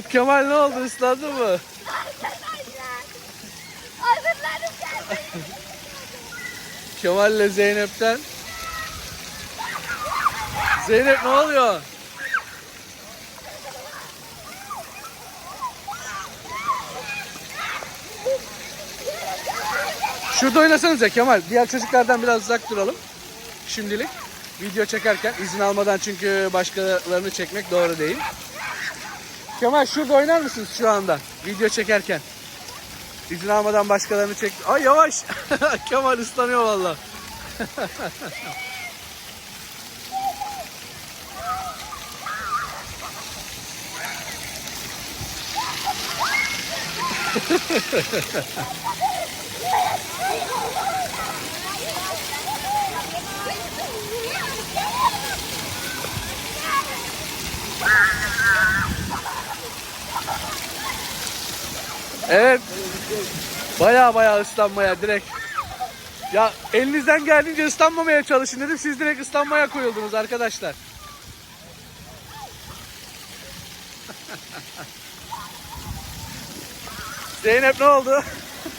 Kemal ne oldu ıslandı mı? Kemal ile Zeynep'ten. Zeynep ne oluyor? Şurada oynasanıza Kemal. Diğer çocuklardan biraz uzak duralım. Şimdilik. Video çekerken izin almadan çünkü başkalarını çekmek doğru değil. Kemal şurada oynar mısınız şu anda? Video çekerken. İzin almadan başkalarını çek. Ay yavaş. Kemal ıslanıyor valla. Evet. Baya baya ıslanmaya direkt. Ya elinizden geldiğince ıslanmamaya çalışın dedim. Siz direkt ıslanmaya koyuldunuz arkadaşlar. Zeynep ne oldu?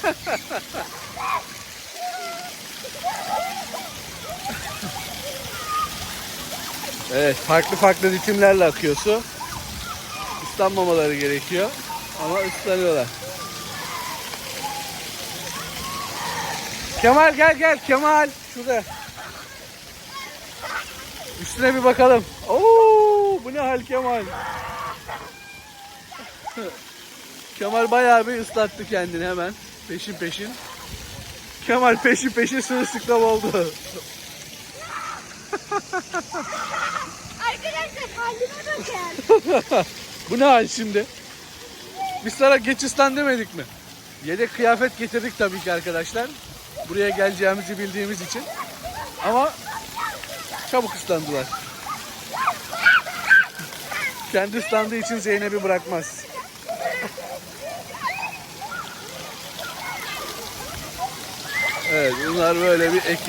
evet farklı farklı ritimlerle akıyor su. Islanmamaları gerekiyor. Ama ıslanıyorlar. Kemal gel gel Kemal. Şurada. Üstüne bir bakalım. Oo, bu ne hal Kemal? Kemal bayağı bir ıslattı kendini hemen. Peşin peşin. Kemal peşin peşin sırılsıklam oldu. Arkadaşlar halime bakın. bu ne hal şimdi? Biz sana geç ıslan demedik mi? Yedek kıyafet getirdik tabii ki arkadaşlar. Buraya geleceğimizi bildiğimiz için. Ama çabuk ıslandılar. Kendi ıslandığı için Zeynep'i bırakmaz. Evet bunlar böyle bir ekip.